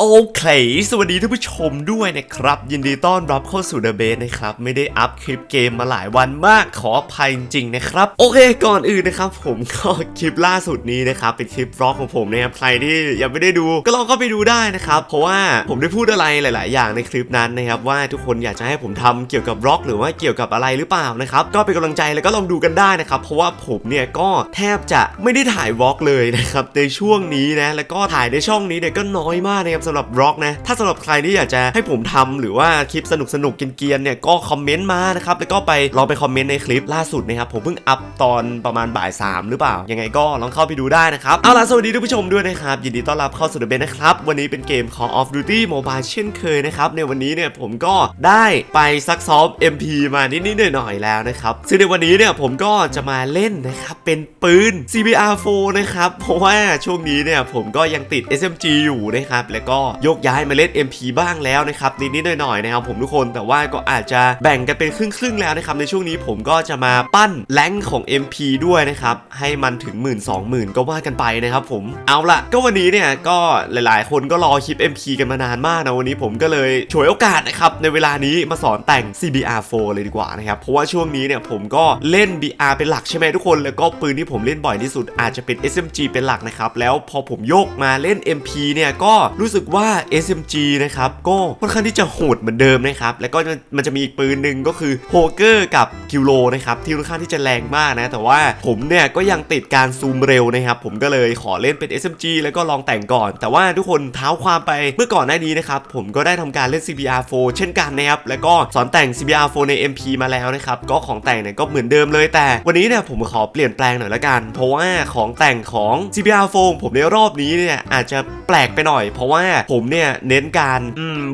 โอเค สวัสดีท่านผู้ชมด้วยนะครับ ยินดีต้อนรับเข้าสู่ The Base นะครับ ไม่ได้อัพคลิปเกมมาหลายวันมากขออภัยจริงๆนะครับ โอเคก่อนอื่นนะครับ ผมก็คลิปล่าสุดนี้นะครับ เป็นคลิปบล็อกของผมนะครับใครที่ยังไม่ได้ดูก็ลองเข้าไปดูได้นะครับ เพราะว่าผมได้พูดอะไรหลาย ๆ อย่างในคลิปนั้นนะครับ ว่าทุกคนอยากจะให้ผมทำเกี่ยวกับบล็อกหรือว่าเกี่ยวกับอะไรหรือเปล่านะครับก็เป็นกำลังใจแล้วก็ลองดูกันได้นะครับเพราะว่าผมเนี่ยก็แทบจะไม่ได้ถ่ายบล็อกเลยนะครับในช่วงนี้นะแล้วก็ถ่ายในช่องนี้เนี่ยก็น้อยมากนะครับสำหรับบล็อกนะ ถ้าสำหรับใครที่อยากจะให้ผมทำหรือว่าคลิปสนุกสนุกๆเกียนๆเนี่ยก็คอมเมนต์มานะครับแล้วก็ไปลองไปคอมเมนต์ในคลิปล่าสุดนะครับผมเพิ่งอัพตอนประมาณบ่ายสามหรือเปล่า ยังไงก็ลองเข้าไปดูได้นะครับเอาล่ะสวัสดีท่านผู้ชมด้วยนะครับยินดีต้อนรับเข้าสู่เดอะเบนนะครับวันนี้เป็นเกม Call of Duty Mobile เช่นเคยนะครับในวันนี้เนี่ยผมก็ได้ไปซักซ้อม MP มานิดๆหน่อยๆแล้วนะครับซึ่งในวันนี้เนี่ยผมก็จะมาเล่นนะครับเป็นปืน CBR4 นะครับเพราะว่าช่วงนี้เนี่ยผมก็ยังติด SMG อยู่นะครับแล้วก็โยกย้ายมาเล่น MP บ้างแล้วนะครับนิดๆหน่อยๆนะครับผมทุกคนแต่ว่าก็อาจจะแบ่งกันเป็นครึ่งๆแล้วนะครับในช่วงนี้ผมก็จะมาปั้นแรงของ MP ด้วยนะครับให้มันถึง 1 2 0 0 0 0 ก็ว่ากันไปนะครับผมเอาละก็วันนี้เนี่ยก็หลายๆ คนก็รอคลิป MP กันมานานมากนะวันนี้ผมก็เลยฉวยโอกาสนะครับในเวลานี้มาสอนแต่ง CBR4 เลยดีกว่านะครับเพราะว่าช่วงนี้เนี่ยผมก็เล่น BR เป็นหลักใช่ไหมทุกคนแล้วก็ปืนที่ผมเล่นบ่อยที่สุดอาจจะเป็น SMG เป็นหลักนะครับแล้วพอผมโยกมาเล่น MP เนี่ยก็รู้สึกว่า SMG นะครับก็ค่อนข้างที่จะโหดเหมือนเดิมนะครับแล้วก็มันจะมีอีกปืนหนึ่งก็คือโฮเกอร์กับคิวโลนะครับที่ค่อนข้างที่จะแรงมากนะแต่ว่าผมเนี่ยก็ยังติดการซูมเร็วนะครับผมก็เลยขอเล่นเป็น SMG แล้วก็ลองแต่งก่อน แต่ว่าทุกคนเท้าความไปเมื่อก่อนหน้านี้นะครับผมก็ได้ทำการเล่น CBR4 เช่นกันนะครับแล้วก็สอนแต่ง CBR4 ใน MP มาแล้วนะครับก็ของแต่งเนี่ยก็เหมือนเดิมเลยแต่ วันนี้เนี่ยผมขอเปลี่ยนแปลงหน่อยละกัน เพราะว่าของแต่งของ CBR4 ผมในรอบนี้เนี่ยอาจจะแปลกไปหน่อย เพราะว่าผมเนี่ยเน้นการ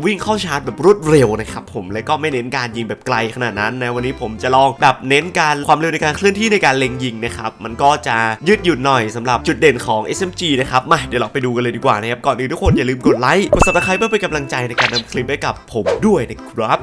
วิ่งเข้าชาร์จแบบรวดเร็วนะครับผมและก็ไม่เน้นการยิงแบบไกลขนาดนั้นนะวันนี้ผมจะลองแบบเน้นการความเร็วในการเคลื่อนที่ในการเล็งยิงนะครับมันก็จะยืดหยุ่นหน่อยสำหรับจุดเด่นของ SMG นะครับมาเดี๋ยวเราไปดูกันเลยดีกว่านะครับก่อนอื่นทุกคนอย่าลืมกดไลค์กดซับสไครป์เพื่อเป็นกำลังใจในการนำคลิปให้กับผมด้วยนะครับ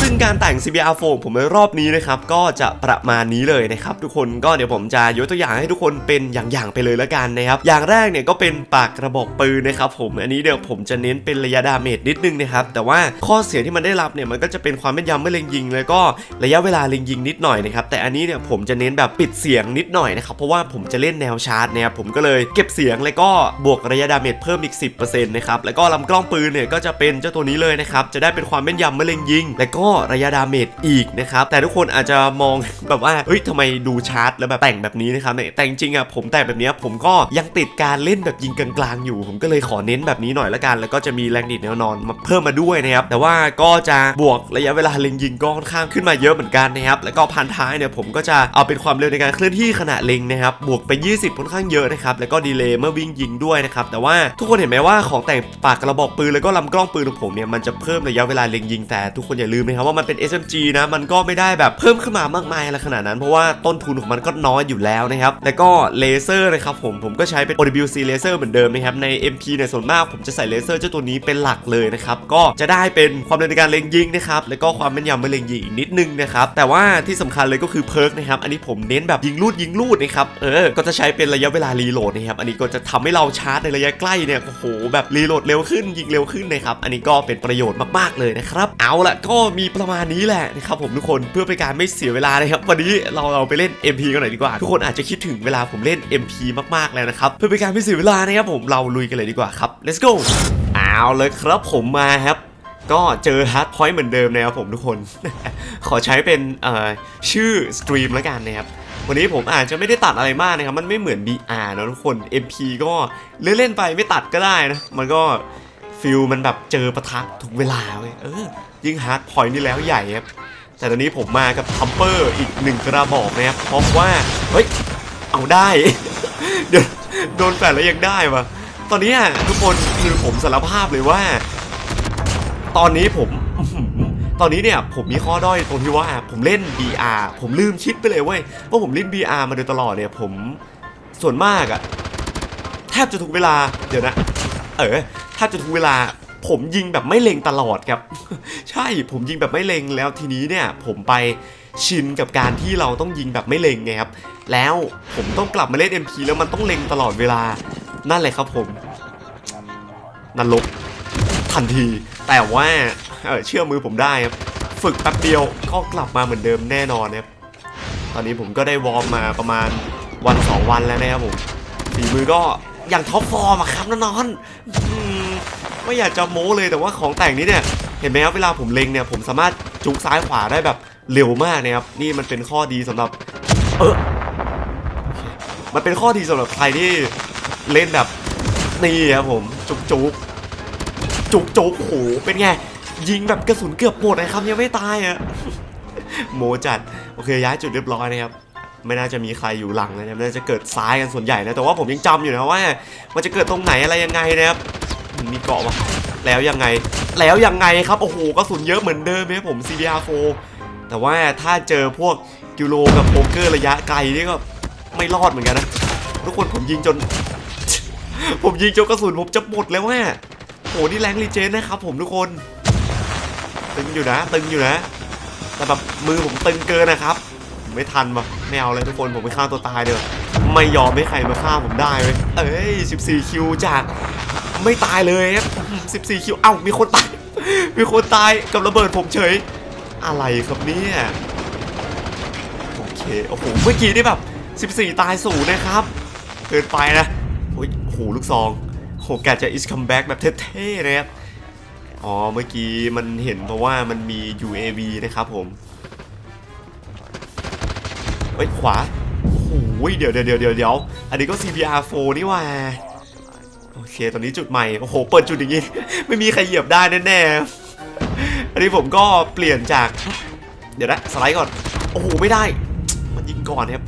ซึ่งการแต่ง CBR4 ผมในรอบนี้นะครับก็จะประมาณนี้เลยนะครับทุกคนก็เดี๋ยวผมจะยกตัวอย่างให้ทุกคนเป็นอย่างๆไปเลยละกันนะครับอย่างแรกเนี่ยก็เป็นปากกระบอกปืนนะครับผมอันนี้เดี๋ยวผมจะเน้นเป็นระยะดาเมจนิดนึงนะครับแต่ว่าข้อเสียที่มันได้รับเนี่ยมันก็จะเป็นความแม่นยำเมื่อเล็งยิง แล้วก็ระยะเวลาเล็งยิงนิดหน่อยนะครับแต่อันนี้เนี่ยผมจะเน้นแบบปิดเสียงนิดหน่อยนะครับเพราะว่าผมจะเล่นแนวชาร์จนะครับผมก็เลยเก็บเสียงแล้วก็บวกระยะดาเมจเพิ่มอีก 10%นะครับแล้วก็ลำกล้องปืนเนี่ยก็จะเป็นเจ้าตัวนี้เลยนะครับจะได้เป็นความแม่นยำเมื่อเล็งยิงและก็ระยะดาเมจอีกนะครับ แต่ทุกคนอาจจะมองแบบว่าเฮ้ยทำไมดูชาร์จแล้วแบบแต่งแบบนี้นะครับแต่จริงๆอะผมแต่งแบบนี้ผมก็ยังติดการเล่นแบบยิงกลางๆอยู่ ผมก็เลยขอเน้นแบบนี้หน่อยละกัน แล้วก็จะมีแรงดีดแนวนอนมาเพิ่มมาด้วยนะครับแต่ว่าก็จะบวกระยะเวลาเล็งยิงก็ค่อนข้างขึ้นมาเยอะเหมือนกันนะครับแล้วก็พันท้ายเนี่ยผมก็จะเอาเป็นความเร็วในการเคลื่อนที่ขณะเล็งนะครับบวกไป 20ค่อนข้างเยอะนะครับแล้วก็ดีเลย์เมื่อวิ่งยิงด้วยนะครับแต่ว่าทุกคนเห็นไหมว่าของแต่งปากกระบอกปืนแล้วก็ลำกล้องปืนของผมเนี่ยมันจะเพิ่มระยะเวลาเล็งยิงแต่ทุกคนอย่าลืมนะครับว่ามันเป็น SMG นะมันก็ไม่ได้แบบเพิ่มขึ้นมามากมายอะไรขนาดนั้น เพราะว่าต้นทุนของมันก็น้อยอยู่แล้วนะครับแล้วก็เลเซอร์นะครับผมผมก็ใช้เป็น OWC เลเซอร์เหมือนเดิมนะครับใน MP เนี่ยส่วนมากผมจะใส่เลเซอร์เจ้าตัวนี้เป็นหลักเลยนะครับก็จะได้เป็นความเร็วในการเล็งยิงนะครับแล้วก็ความแม่นยำเมื่อเล็งยิงอีกนิดนึงนะครับแต่ว่าที่สำคัญเลยก็คือเพิร์กนะครับอันนี้ผมเน้นแบบยิงลูดยิงลูดนะครับเออก็จะใช้เป็นระยะเวลารีโหลดนะครับอันนี้ก็จะทำให้เราชาร์จในระยะใกล้เนี่ยโอ้โหแบบรีโหลดเร็วขึ้นยิงเร็วขึ้นนะครับอันนี้ก็เป็นประโยชน์มากๆเลยนะครับเอาละก็มีประมาณนี้แหละนะครับผมทุกคนเพื่อเป็นการไม่เสียเวลานะครับวันนี้เราเราไปเล่น MP กันหน่อยดีกว่า ทุกคนอาจจะคิดถึงเวลาผมเล่น MP มากๆแล้วนะครับเพื่อเป็นการไม่เสียเวลานะครับผมเราลุยกันเลยดีกว่าครับ let's go เอาเลยครับผมมาครับก็เจอฮาร์ดพอยต์เหมือนเดิมนะครับผมทุกคน ขอใช้เป็นชื่อสตรีมแล้วกันนะครับวันนี้ผมอาจจะไม่ได้ตัดอะไรมากนะครับ มันไม่เหมือน BR นะทุกคน MP ก็เล่นๆไปไม่ตัดก็ได้นะ มันก็ ฟิลมันแบบเจอปะทะทุกเวลาเว้ยเออยิ่งฮาร์ดพอยต์นี่แล้วใหญ่ครับแต่ตอนนี้ผมมากับทัมเปอร์อีกหนึ่งกระบอกนะครับเพราะว่าเฮ้ยเอาได้เดี๋ยวโดนแฟนแล้วยังได้ปะตอนนี้อะทุกคนคือผมสารภาพเลยว่า ตอนนี้ผมตอนนี้เนี่ยผมมีข้อด้อยตรงที่ว่าผมเล่น BR ผมลืมคิดไปเลยเว้ยว่าผมเล่น BR มาโดยตลอดเนี่ยผมส่วนมากอะแทบจะทุกเวลาเดี๋ยวนะ เออแทบจะทุกเวลาผมยิงแบบไม่เล็งตลอดครับ ใช่ผมยิงแบบไม่เล็งแล้วทีนี้เนี่ยผมไปชินกับการที่เราต้องยิงแบบไม่เล็งไงครับ แล้วผมต้องกลับมาเล่น MP แล้วมันต้องเล็งตลอดเวลา นั่นแหละครับผมนรกทันที แต่ว่าเออเชื่อมือผมได้ครับ ฝึกแป๊บเดียวก็กลับมาเหมือนเดิมแน่นอนครับ ตอนนี้ผมก็ได้วอร์มมาประมาณวันสองวันแล้วนะครับผมฝีมือก็ อย่างท็อปฟอร์มอะครับนอนๆอืมไม่อยากจะโม้เลยแต่ว่าของแต่งนี้เนี่ย เห็นไหมครับเวลาผมเล็งเนี่ย ผมสามารถจุกซ้ายขวาได้แบบเร็วมากนะครับนี่มันเป็นข้อดีสำหรับ เออมันเป็นข้อดีสำหรับใครที่เล่นแบบนี่ครับผมจุกจุกจุกจุกโอ้โหเป็นไงยิงแบบกระสุนเกือบหมดนะครับยังไม่ตายอะโมจัดโอเคย้ายจุดเรียบร้อยนะครับ ไม่น่าจะมีใครอยู่หลังเลยนะครับน่าจะเกิดซ้ายกันส่วนใหญ่นะแต่ว่าผมยังจำอยู่นะว่า มันจะเกิดตรงไหนอะไรยังไงนะครับมีเกาะวะแล้วยังไง แล้วยังไงครับโอ้โหกระสุนเยอะเหมือนเดิมไหมผม CBR4 แต่ว่าถ้าเจอพวกกิโลกับโพเกอร์ระยะไกลนี่ก็ไม่รอดเหมือนกันนะทุกคนผมยิงจน ผมยิงจนกระสุนผมจะหมดแล้วแม่โหนี่แรงรีเจนนะครับผมทุกคน ตึงอยู่นะ ตึงอยู่นะ แต่แบบมือผมตึงเกินนะครับ ไม่ทันว่ะไม่เอาเลยทุกคนผมไปฆ่าตัวตายเดี๋ยวไม่ยอมให้ใครมาฆ่าผมได้เว้ยเอ้ย 14 คิวจากไม่ตายเลยครับ14 คิว เอ้า มีคนตาย มีคนตายกับระเบิดผมเฉย อะไรครับเนี่ย โอเค โอ้โห เมื่อกี้นี่แบบ 14 ตายสูงนะครับ เกินไปนะ โอ้ยโอ้โหลูกซองโหแกจะ is come back แบบเท่ๆนะครับ อ๋อ เมื่อกี้มันเห็นเพราะว่ามันมี UAV นะครับผม เฮ้ยขวาโอ้ยเดี๋ยวเดี๋ยวเดี๋ยวเดี๋ยวอันนี้ก็ CBR4 นี่ว่าโอเคตอนนี้จุดใหม่โอ้โหเปิดจุดอย่างงี้ ไม่มีใครเหยียบได้แน่ๆอันนี้ผมก็เปลี่ยนจาก เดี๋ยวนะสไลด์ก่อนโอ้โหไม่ได้ มันยิงก่อนครับ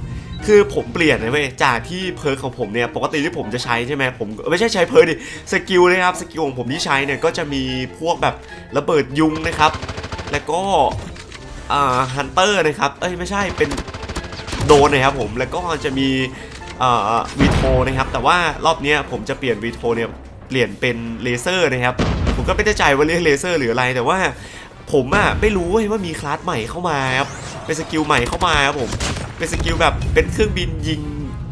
คือผมเปลี่ยนนะเว้ยจากที่เพิร์ของผมเนี่ยปกติที่ผมจะใช้ใช่ไหมผมไม่ใช่ใช้เพิร์ดิสกิลนะครับสกิลของผมที่ใช้เนี่ยก็จะมีพวกแบบระเบิดยุงนะครับ แล้วก็อ่าฮันเตอร์นะครับเอ้ยไม่ใช่เป็น โดนนะครับผมแล้วก็จะมีวีโทนะครับ แต่ว่ารอบนี้ผมจะเปลี่ยนวีโทเนี่ยเปลี่ยนเป็นเลเซอร์นะครับ ผมก็ไม่แน่ใจว่าเรียกเลเซอร์หรืออะไร แต่ว่าผมอะไม่รู้ว่ามีคลาสใหม่เข้ามาครับเป็นสกิลใหม่เข้ามาครับผมเป็นสกิลแบบเป็นเครื่องบินยิง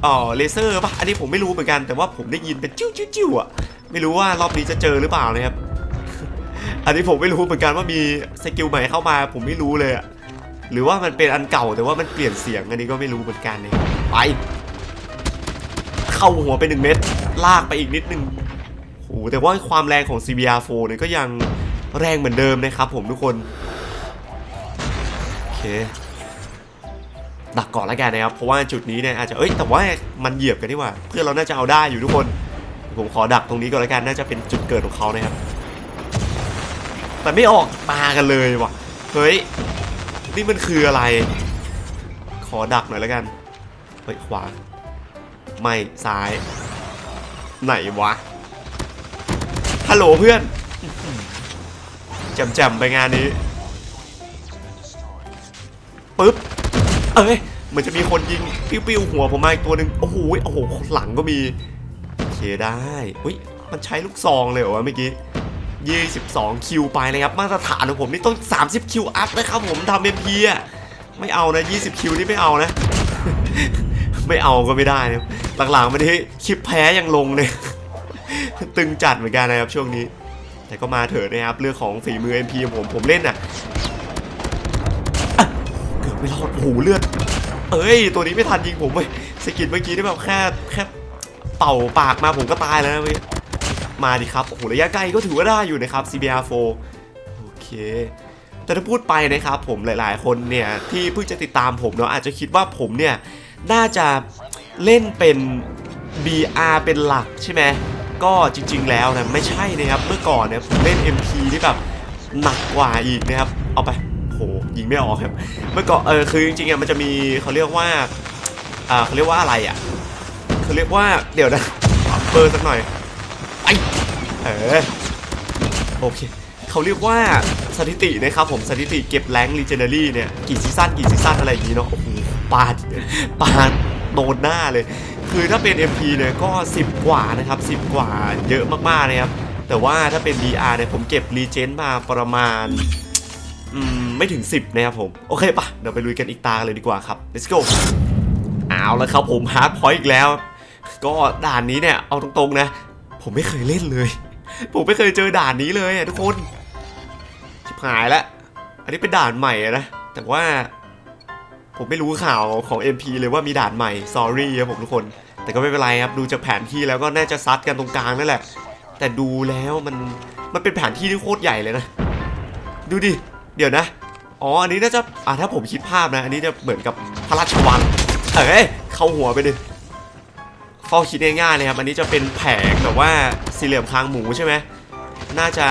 เอ่อเลเซอร์ป่ะอันนี้ผมไม่รู้เหมือนกันแต่ว่าผมได้ยินเป็นจิ้วจิ้วจิ้วอะไม่รู้ว่ารอบนี้จะเจอหรือเปล่านะครับอันนี้ผมไม่รู้เหมือนกันว่ามีสกิลใหม่เข้ามา ผมไม่รู้เลยอะ หรือว่ามันเป็นอันเก่าแต่ว่ามันเปลี่ยนเสียงอันนี้ก็ไม่รู้เหมือนกันเลยไปเข้าหัวไปหนึ่งเม็ดลากไปอีกนิดนึงโอ้โหแต่ว่าความแรงของ CBR4 เนี่ยก็ยังแรงเหมือนเดิมนะครับผมทุกคน โอเคดักก่อนแล้วกันนะครับ เพราะว่าจุดนี้เนี่ยอาจจะ เอ้ย แต่ว่ามันเหยียบกันนี่ว่า เพื่อนเราน่าจะเอาได้อยู่ทุกคน ผมขอดักตรงนี้ก่อนแล้วกัน น่าจะเป็นจุดเกิดของเขานะครับ แต่ไม่ออกมากันเลยว่ะ เฮ้ย นี่มันคืออะไร ขอดักหน่อยแล้วกัน เฮ้ยขวา ไม่ซ้าย ไหนวะ ฮัลโหลเพื่อนแจมๆไปงานนี้ปึ๊บ เอ้ยเหมือนจะมีคนยิงปิ้วๆหัวผมมาอีกตัวหนึ่งโอ้โหโอ้โหหลังก็มี โอเคได้ อุ้ยมันใช้ลูกซองเลยเหรอวะเมื่อกี้ 22 คิวไปเลยครับ มาตรฐานของผมนี่ต้อง 30 คิวอัพนะครับผมทำเอ็มพีอะไม่เอานะ 20 คิวนี่ไม่เอานะ ไม่เอาก็ไม่ได้นะหลังๆมานี้คลิปแพ้ยังลงเลยตึงจัดเหมือนกันนะครับช่วงนี้ แต่ก็มาเถอะนะครับเรื่องของฝีมือ MP ของผมผมเล่นน่ะเกือบไม่รอดโอ้โหเลือด เอ้ย ตัวนี้ไม่ทันยิงผมเว้ยสกินเมื่อกี้นี่แบบแค่แค่เป่าปากมาผมก็ตายแล้วนะเว้ย มาดิครับ โอ้โห ระยะไกลก็ถือว่าได้อยู่นะครับ CBR4 โอเคแต่ถ้าพูดไปนะครับผมหลายๆ คนเนี่ยที่เพิ่งจะติดตามผมเนาะอาจจะคิดว่าผมเนี่ยน่าจะเล่นเป็น BR เป็นหลักใช่ไหมก็จริงๆแล้วนะไม่ใช่นะครับเมื่อก่อนเนี่ยผมเล่น MP ที่แบบหนักกว่าอีกนะครับเอาไปโหยิงไม่ออกครับเมื่อก่อนเออคือจริงๆอะมันจะมีเขาเรียกว่าอ่าเขาเรียกว่าอะไรอะเขาเรียกว่าเดี๋ยวนะเบอร์สักหน่อย โอเคเขาเรียกว่าสถิตินะครับผมสถิติเก็บแรงลีเจนเนอรี่เนี่ยกี่ซีซั่นกี่ซีซั่นอะไรอย่างนี้เนาะโอ้โหปาดปาดโดนหน้าเลย คือถ้าเป็น MP เนี่ยก็ 10 กว่านะครับ 10 กว่าเยอะมากๆนะครับ แต่ว่าถ้าเป็น BR เนี่ยผมเก็บรีเจนมาประมาณมไม่ถึง 10 นะครับผม โอเคปะเดี๋ยวไปลุยกันอีกตาเลยดีกว่าครับ let's go เอาแล้วครับผมฮาร์ดพอยต์อีกแล้ว ก็ด่านนี้เนี่ยเอาตรงๆนะ ผมไม่เคยเล่นเลย ผมไม่เคยเจอด่านนี้เลยอะทุกคนชิบหายล้วอันนี้เป็นด่านใหม่นะ แต่ว่า ผมไม่รู้ข่าวของ MP เลยว่ามีด่านใหม่ sorry ครับผมทุกคน แต่ก็ไม่เป็นไรครับ ดูจากแผนที่แล้วก็น่าจะซัดกันตรงกลางนั่นแหละ แต่ดูแล้วมันมันเป็นแผนที่ที่โคตรใหญ่เลยนะ ดูดิ เดี๋ยวนะ อ๋อ อันนี้น่าจะ อ่าถ้าผมคิดภาพนะ อันนี้จะเหมือนกับพระราชวัง เอ้ย เข้าหัวไปดิ เฝ้าคิดง่ายๆเลยครับอันนี้จะเป็นแผงแบบว่าสี่เหลี่ยมคางหมูใช่ไหมน่าจะ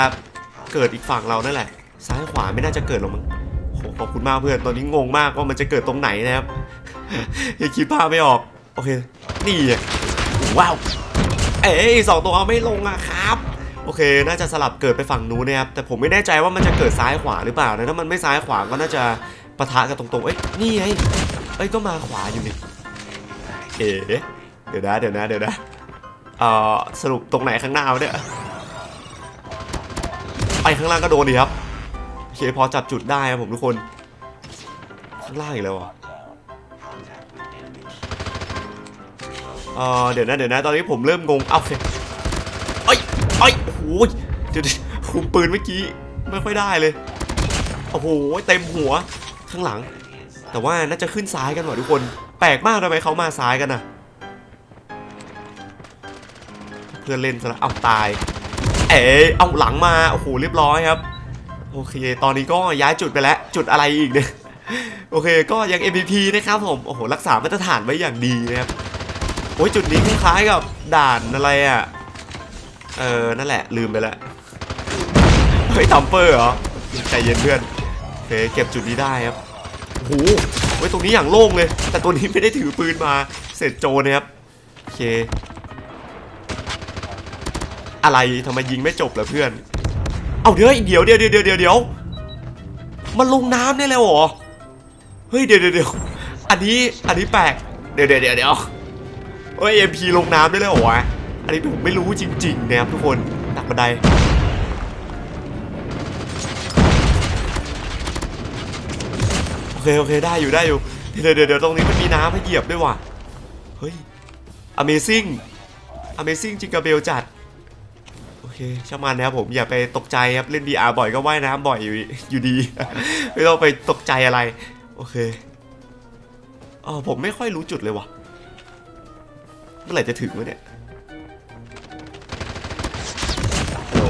เกิดอีกฝั่งเรานั่นแหละ ซ้ายขวาไม่น่าจะเกิดหรอกมั้งโหขอบคุณมากเพื่อนตอนนี้งงมากว่ามันจะเกิดตรงไหนนะครับยังคิดภาพไม่ออกโอเคนี่ว้าวเอ้ยสองตัวเอาไม่ลงอะครับโอเค น่าจะสลับเกิดไปฝั่งนู้นนะครับ แต่ผมไม่แน่ใจว่ามันจะเกิดซ้ายขวาหรือเปล่านะ ถ้ามันไม่ซ้ายขวาก็น่าจะปะทะกันตรงๆ เอ้ย นี่ไง เอ้ย ก็มาขวาอยู่นี่ เอ๋ ดี๋ยวนะเดี๋ยวนะเดี๋ยวนะเอ่อสรุปตรงไหนข้างหน้าวะเนี่ยไปข้างล่างก็โดนดีครับโอเคพอจับจุดได้ครับผมทุกคนข้างล่างอีกแล้วเอะเออเดี๋ยวนะเดี๋ยวนะตอนนี้ผมเริ่มงงเอาโอเคเอ้ยเอ้ยโอ้โหเดี๋ยวคุมปืนเมื่อกี้ไม่ค่อยได้เลยโอ้โหเต็มหัวข้างหลัง แต่ว่าน่าจะขึ้นซ้ายกันว่ะทุกคน แปลกมากทำไมเขามาซ้ายกันน่ะ เพื่อนเล่นซะแล้วเอาตาย เอ๋เอาหลังมาโอ้โหเรียบร้อยครับ โอเค ตอนนี้ก็ย้ายจุดไปแล้วจุดอะไรอีกเนี่ยโอเคก็ยัง MVP นะครับผมโอ้โหรักษามาตรฐานไว้อย่างดีนะครับโอ้ยจุดนี้คล้ายกับด่านอะไรอะเออนั่นแหละลืมไปแล้วเฮ้ยทัมเปอร์เหรอใจเย็นเพื่อนโอเคเก็บจุดนี้ได้ครับโอ้โหไว้ยตรงนี้อย่างโล่งเลย แต่ตัวนี้ไม่ได้ถือปืนมาเสร็จโจนะครับโอเค อะไรทำไมยิงไม่จบเหรอเพื่อน เอาเดี๋ยวเดี๋ยวเดี๋ยวเดี๋ยวเดี๋ยวเดี๋ยวมันลงน้ำได้แล้วเหรอ เฮ้ยเดี๋ยวเดี๋ยวเดี๋ยวอันนี้อันนี้แปลก เดี๋ยวเดี๋ยวเดี๋ยวเดี๋ยวเฮ้ยเอ็มพีลงน้ำได้แล้วเหรออันนี้ผมไม่รู้จริงๆนะครับทุกคนตักบันไดโอเคโอเคได้อยู่ได้อยู่เดี๋ยวเดี๋ยวเดี๋ยวตรงนี้มันมีน้ำให้เหยียบด้วยว่ะ เฮ้ย Amazing Amazing จิงกับเบลจัด เคช่างมันนะครับผมอย่าไปตกใจครับเล่น VR บ่อยก็ว่ายน้ำบ่อยอยู่อยู่ดี ไม่ต้องไปตกใจอะไร โอเคเออผมไม่ค่อยรู้จุดเลยวะเมื่อไหร่จะถึงวะเนี่ยฮัลโหล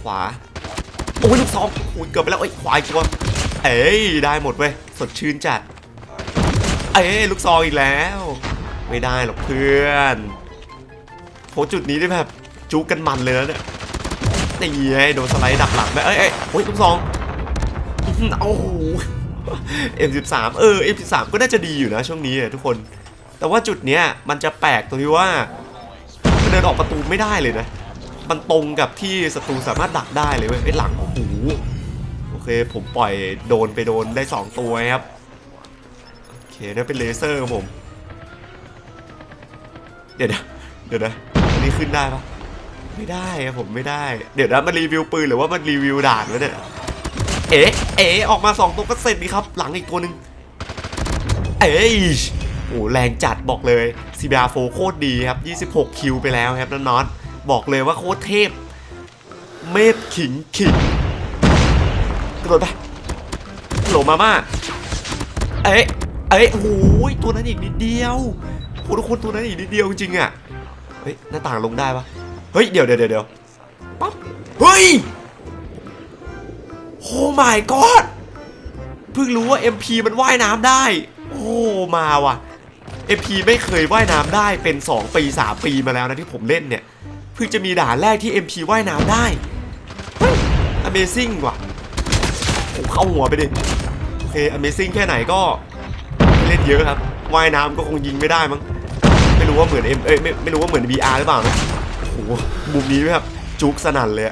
ขวาโอ้ยลูกสองโอ้ยเกือบไปแล้วไอ้ยขวาอีกตัวเอ้ยได้หมดเว้ยสดชื่นจัดเอ้ยลูกซองอีกแล้ว ไม่ได้หรอกเพื่อนโหจุดนี้ได้แบบ จุกกันมันเลยนะเนี่ยนี่ไงโดนสไลด์ดักหลังไปเอ้ยเอ้ยโอ้ยลูกซองอื้อหือโอ้โห M13 เออ M13 ก็น่าจะดีอยู่นะช่วงนี้ทุกคน แต่ว่าจุดเนี้ยมันจะแปลกตรงที่ว่าเดินออกประตูไม่ได้เลยนะ มันตรงกับที่ศัตรูสามารถดักได้เลยเว้ยไอ้หลังโอ้โหโอเคผมปล่อยโดนไปโดนได้ 2 ตัวครับโอเคนั่นเป็นเลเซอร์ผม เดี๋ยวนะเดี๋ยวนะอันนี้ขึ้นได้ปะ ไม่ได้ครับผมไม่ได้ เดี๋ยวนะมันรีวิวปืนหรือว่ามันรีวิวด่านวะเนี่ยเอ๋เอ๋ออกมา2ตัวก็เสร็จดีครับ หลังอีกตัวหนึ่งเอ้ยโอ้แรงจัดบอกเลย CBR4 โฟโคตรดีครับ 26 คิวไปแล้วครับน้องๆบอกเลยว่าโคตรเทพ เมฟขิงขิงกระโดดไปโหลมาม่าเอ๊ะเอ๊ะโอ้โหตัวนั้นอีกนิดเดียวโอ้ทุกคนตัวนั้นอีกนิดเดียวจริงอะเฮ้ยหน้าต่างลงได้ปะ เฮ้ยเดี๋ยวเดี๋ยวเดี๋ยวเดี๋ยวปั๊บ เฮ้ย โอ้ my god เพิ่งรู้ว่า MP มันว่ายน้ำได้ โอ้ มาว่ะ MP ไม่เคยว่ายน้ำได้เป็น 2 ปี 3 ปีมาแล้วนะที่ผมเล่นเนี่ย เพิ่งจะมีด่านแรกที่ MP ว่ายน้ำได้ Amazing ว่ะผมเข้าหัวไปดิ โอเค Amazing แค่ไหนก็เล่นเยอะครับ ว่ายน้ำก็คงยิงไม่ได้มั้ง ไม่รู้ว่าเหมือน M เอ้ยไม่ไม่รู้ว่าเหมือน VR หรือเปล่านะ หมุมนี้แบบจุกสนั่นเลย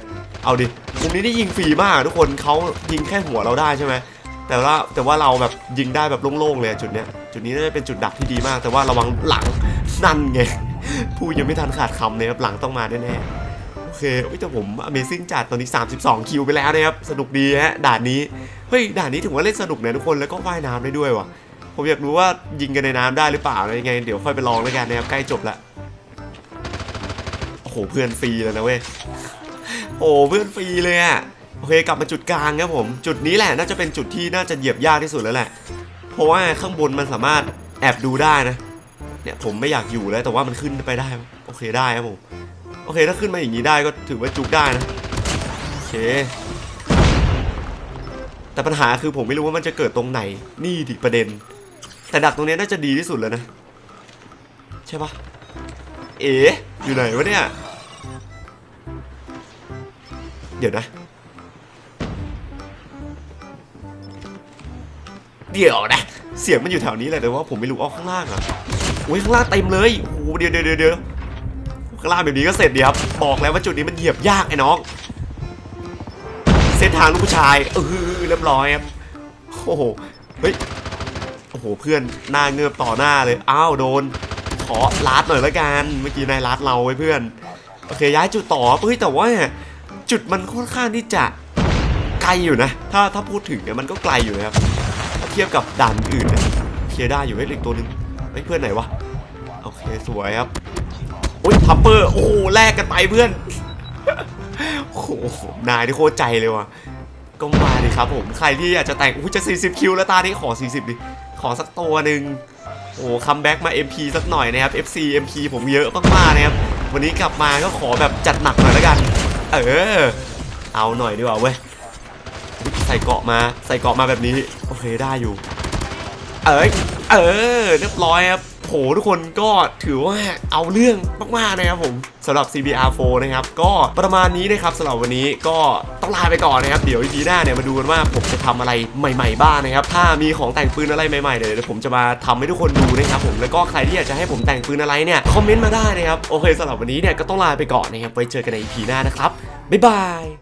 เอาดิมุมนี้นี่ยิงฟรีมากทุกคนเขายิงแค่หัวเราได้ใช่ไหมแต่ว่าแต่ว่าเราแบบยิงได้แบบโล่งๆเลยจุดเนี้ยจุดนี้น่าจะเป็นจุดดักที่ดีมาก แต่ว่าระวังหลังนั่นไงพูดยังไม่ทันขาดคำเลยครับหลังต้องมาแน่ๆโอเคแต่ผม Amazing จัดตอนนี้ 32 คิวไปแล้วนะครับสนุกดีฮะด่านนี้เฮ้ยด่านนี้ถือว่าเล่นสนุกนะทุกคนแล้วก็ว่ายน้ำได้ด้วยว่ะผมอยากรู้ว่ายิงกันในน้ำได้หรือเปล่าอะไรยังไง เดี๋ยวค่อยไปลองแล้วกันนะครับใกล้จบละ โอ้โหเพื่อนฟรีเลยนะเว้ยโอ้เพื่อนฟรีเลยอะโอเคกลับมาจุดกลางครับผม จุดนี้แหละน่าจะเป็นจุดที่น่าจะเหยียบยากที่สุดแล้วแหละ เพราะว่าข้างบนมันสามารถแอบดูได้นะ เนี่ยผมไม่อยากอยู่แล้วแต่ว่ามันขึ้นไปได้ โอเคได้ครับผมโอเคถ้าขึ้นมาอย่างนี้ได้ก็ถือว่าจุกได้นะโอเค แต่ปัญหาคือผมไม่รู้ว่ามันจะเกิดตรงไหนนี่ดิประเด็น แต่ดักตรงนี้น่าจะดีที่สุดแล้วนะ ใช่ปะเอ๋อยู่ไหนวะเนี่ย ดี๋ยวนะ เดี๋ยวนะ เสียงมันอยู่แถวนี้แหละแต่ว่าผมไม่รู้เอาข้างล่างอะโอ้ยข้างล่างเต็มเลยโอ้โหเดี๋ยวเดี๋ยวเดี๋ยวเดี๋ยวข้างล่างแบบนี้ก็เสร็จดีครับบอกแล้วว่าจุดนี้มันเหยียบยากไอ้น้อง เส้นทางลูกผู้ชายเออเรียบร้อยครับโอ้โหเฮ้ยโอ้โหเพื่อนหน้าเงือบต่อหน้าเลยอ้าวโดน ขอลัดหน่อยละกัน เมื่อกี้นายลัดเราไว้เพื่อนโอเคย้ายจุดต่อเฮ้ยแต่ว่า จุดมันค่อนข้างที่จะไกลอยู่นะ ถ้าถ้าพูดถึงเนี่ยมันก็ไกลอยู่นะครับถ้าเทียบกับด่านอื่นเนี่ยเคลียร์ได้อยู่เฮ้เล็กตัวนึงเฮ้ยเพื่อนไหนวะโอเคสวยครับโอ้ยทัพเปอร์โอ้แลกกันไปเพื่อนโอ้โหนายนี่โคตรใจเลยว่ะก็มาดิครับผมใครที่อยากจะแต่งอุ้ยจะ 40 คิวแล้วตานี้ขอ 40 ดิ ขอสักตัวหนึ่งโอ้คัมแบ็กมา MP สักหน่อยนะครับ FC MP ผมเยอะมากๆนะครับ วันนี้กลับมาก็ขอแบบจัดหนักหน่อยแล้วกัน เออ เอาหน่อยดีกว่าเว้ยใส่เกาะมาใส่เกาะมาแบบนี้ โอเคได้อยู่ เอ้ยเออเรียบร้อยครับ หทุกคนก็ถือว่าเอาเรื่องมากๆนะครับผมสำหรับ CBR4 นะครับก็ประมาณนี้นะครับสำหรับวันนี้ก็ต้องลาไปก่อนนะครับ เดี๋ยว EP หน้าเนี่ยมาดูกันว่าผมจะทำอะไรใหม่ ๆ บ้างนะครับ ถ้ามีของแต่งปืนอะไรใหม่ๆเดี๋ยวผมจะมาทำให้ทุกคนดูนะครับผมแล้วก็ใครที่อยากจะให้ผมแต่งปืนอะไรเนี่ยคอมเมนต์มาได้นะครับโอเคสำหรับวันนี้เนี่ยก็ต้องลาไปก่อนนะครับไว้เจอกันใน EP หน้านะครับบ๊ายบาย